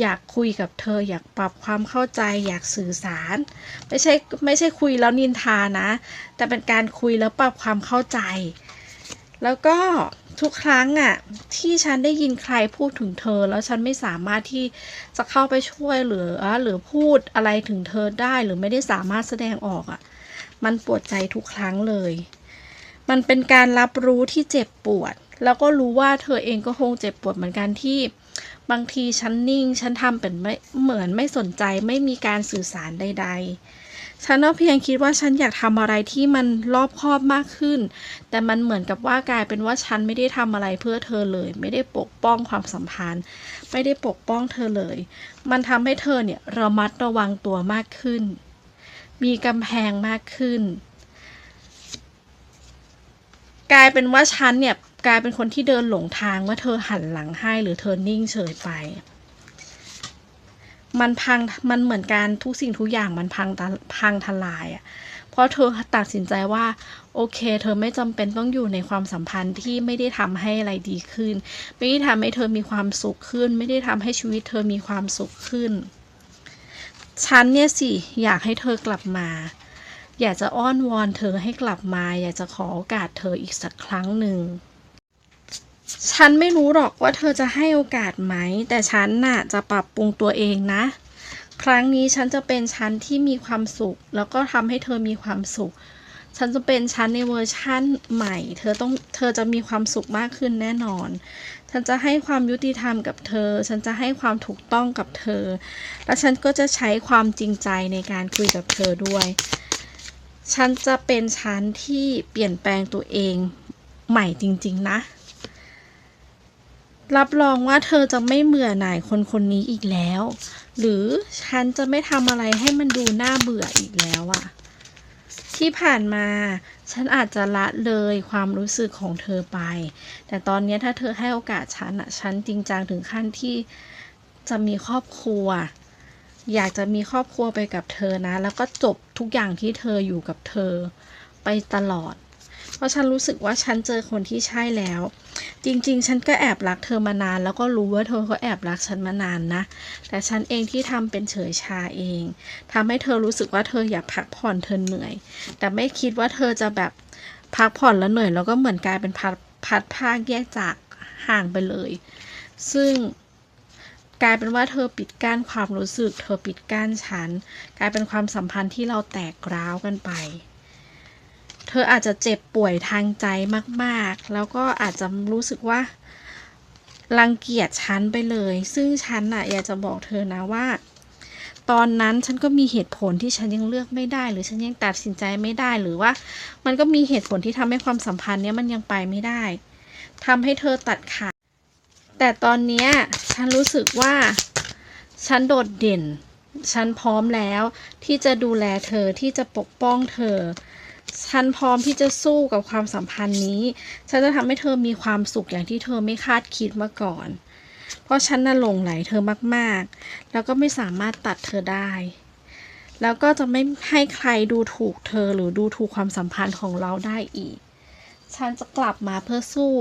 อยากคุยกับเธอ อยากปรับความเข้าใจ อยากสื่อสาร ไม่ใช่ไม่ใช่คุยแล้วนินทานะ แต่เป็นการคุยแล้วปรับความเข้าใจ แล้วก็ทุกครั้งอะที่ฉันได้ยินใครพูดถึงเธอ แล้วฉันไม่สามารถที่จะเข้าไปช่วยหรือหรือพูดอะไรถึงเธอได้หรือไม่ได้สามารถแสดงออกอะ มันปวดใจทุกครั้งเลย มันเป็นการรับรู้ที่เจ็บปวด แล้วก็รู้ว่าเธอเองก็คงเจ็บปวดเหมือนกันที่ บางทีฉันนิ่ง ฉันทำเป็นไม่เหมือนไม่สนใจไม่มีการสื่อสารใด ๆ ฉันก็เพียงคิดว่าฉันอยากทำอะไรที่มันรอบคอบมากขึ้น แต่มันเหมือนกับว่ากลายเป็นว่าฉันไม่ได้ทำอะไรเพื่อเธอเลย ไม่ได้ปกป้องความสัมพันธ์ ไม่ได้ปกป้องเธอเลย มันทำให้เธอเนี่ยระมัดระวังตัวมากขึ้น มีกำแพงมากขึ้นกลายเป็นว่าฉันเนี่ย กลายเป็นคนที่เดินหลงทางว่าเธอหันหลังให้หรือเธอนิ่งเฉยไป มันพังมันเหมือนการทุกสิ่งทุกอย่างมันพังพังทลายอะ่ะเพราะเธอตัดสินใจว่า โอเค เธอไม่จำเป็นต้องอยู่ในความสัมพันธ์ที่ไม่ได้ทำให้อะไรดีขึ้น ไม่ได้ทำให้เธอมีความสุขขึ้น ไม่ได้ทำให้ชีวิตเธอมีความสุขขึ้นฉันเนี่ยสิอยากให้เธอกลับมา อยากจะอ้อนวอนเธอให้กลับมา อยากจะขอโอกาสเธออีกสักครั้งหนึ่ง ฉันไม่รู้หรอกว่าเธอจะให้โอกาสไหม แต่ฉันน่ะจะปรับปรุงตัวเองนะ ครั้งนี้ฉันจะเป็นฉันที่มีความสุข แล้วก็ทำให้เธอมีความสุข ฉันจะเป็นฉันในเวอร์ชั่นใหม่ เธอต้องเธอจะมีความสุขมากขึ้นแน่นอน ฉันจะให้ความยุติธรรมกับเธอ ฉันจะให้ความถูกต้องกับเธอ และฉันก็จะใช้ความจริงใจในการคุยกับเธอด้วย ฉันจะเป็นฉันที่เปลี่ยนแปลงตัวเองใหม่จริง ๆ นะ รับรองว่าเธอจะไม่เบื่อหน่ายคนคนนี้อีกแล้ว หรือฉันจะไม่ทำอะไรให้มันดูน่าเบื่ออีกแล้วอะที่ผ่านมา ฉันอาจจะละเลยความรู้สึกของเธอไป แต่ตอนนี้ถ้าเธอให้โอกาสฉันอะฉันจริงจังถึงขั้นที่จะมีครอบครัว อยากจะมีครอบครัวไปกับเธอนะ แล้วก็จบทุกอย่างที่เธออยู่กับเธอไปตลอด เพราะฉันรู้สึกว่าฉันเจอคนที่ใช่แล้ว จริง ๆ ฉันก็แอบรักเธอมานาน แล้วก็รู้ว่าเธอก็แอบรักฉันมานานนะ แต่ฉันเองที่ทำเป็นเฉยชาเอง ทำให้เธอรู้สึกว่าเธออยากพักผ่อนเธอเหนื่อย แต่ไม่คิดว่าเธอจะแบบพักผ่อนแล้วเหนื่อย แล้วก็เหมือนกลายเป็นพัดพัดภาคแยกจากห่างไปเลย ซึ่งกลายเป็นว่าเธอปิดกั้นความรู้สึก เธอปิดกั้นฉัน กลายเป็นความสัมพันธ์ที่เราแตกร้าวกันไป เธออาจจะเจ็บป่วยทางใจมากๆ แล้วก็อาจจะรู้สึกว่ารังเกียจฉันไปเลย ซึ่งฉันน่ะอยากจะบอกเธอนะว่า ตอนนั้นฉันก็มีเหตุผลที่ฉันยังเลือกไม่ได้ หรือฉันยังตัดสินใจไม่ได้หรือว่า มันก็มีเหตุผลที่ทำให้ความสัมพันธ์เนี้ยมันยังไปไม่ได้ทำให้เธอตัดขาดแต่ตอนเนี้ยฉันรู้สึกว่าฉันโดดเด่น ฉันพร้อมแล้วที่จะดูแลเธอที่จะปกป้องเธอ ฉันพร้อมที่จะสู้กับความสัมพันธ์นี้ ฉันจะทำให้เธอมีความสุขอย่างที่เธอไม่คาดคิดมาก่อน เพราะฉันน่ะหลงไหลเธอมาก ๆ แล้วก็ไม่สามารถตัดเธอได้ แล้วก็จะไม่ให้ใครดูถูกเธอหรือดูถูกความสัมพันธ์ของเราได้อีก ฉันจะกลับมาเพื่อสู้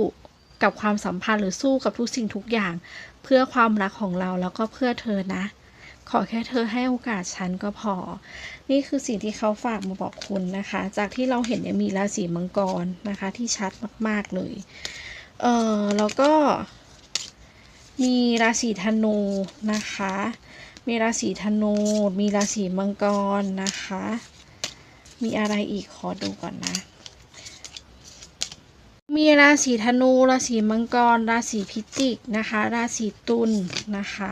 กับความสัมพันธ์หรือสู้กับทุกสิ่งทุกอย่าง เพื่อความรักของเราแล้วก็เพื่อเธอนะ ขอแค่เธอให้โอกาสฉันก็พอ นี่คือสิ่งที่เขาฝากมาบอกคุณนะคะ จากที่เราเห็นเนี่ยมีราศีมังกรนะคะ ที่ชัดมาก ๆ เลย เออแล้วก็ มีราศีธนูนะคะ มีราศีธนู มีราศีมังกรนะคะ มีอะไรอีกขอดูก่อนนะมีราศีธนู ราศีมังกร ราศีพิจิกนะคะ ราศีตุลนะคะ